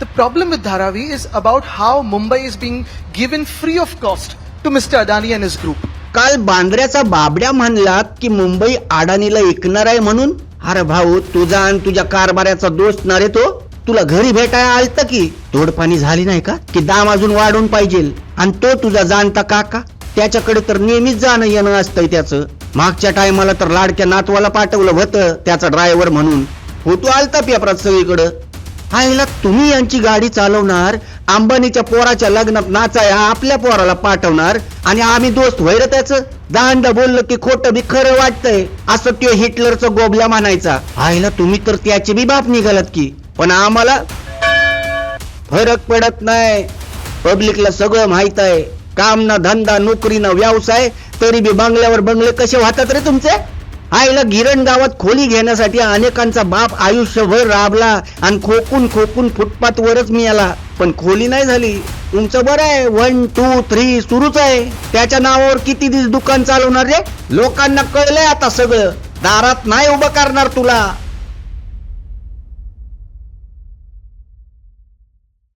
The problem with Dharavi is about how Mumbai is being given free of cost to Mr. Adani and his group. काल बांद्र्याचा बाबड्या म्हणलात की मुंबई अडाणीला ऐकणार आहे म्हणून? अरे भाऊ तुझा आणि तुझ्या कारभाराचा दोष ना रे तो? तुला घरी भेटायला आलत की? तोडपाणी झाली नाही का? की दाम अजून वाढून पाहिजे? आणि तो तुझा जाणता काका? त्याच्याकडे तर नेहमीच जाणं येणं असतंय त्याचं. मागच्या टायमाला तर लाडक्या नातवाला पाठवलं होतं त्याचा ड्रायव्हर म्हणून. होतो आलता पेपरात सगळीकडं. आईला तुम्ही यांची गाडी चालवणार अंबानीच्या पोराच्या लग्नात नाचाया आपल्या पोराला पाठवणार आणि आम्ही दोस्त वैर त्याच? दांड बोललं की खोटं बी खरं वाटतंय असं त्यो हिटलरचं गोबला म्हणायचा. आईला तुम्ही तर त्याचे बी बाप निघालात की पण आम्हाला फरक पडत नाही. पब्लिकला सगळं माहीत आहे. काम ना धंदा नोकरी ना व्यवसाय तरी बी बंगल्यावर बंगले कसे वाहतात रे तुमचे? आईला गिरण गावात खोली घेण्यासाठी अनेकांचा बाप आयुष्यभर राबला आणि खोकून खोकून फुटपाथ वरच मिळाला. पण खोली नाही झाली. तुमचं बरं आहे. वन टू थ्री सुरूच आहे. त्याच्या नावावर किती दिवस दुकान चालवणार रे? लोकांना कळलंय आता सगळं. दारात नाही उभं करणार तुला.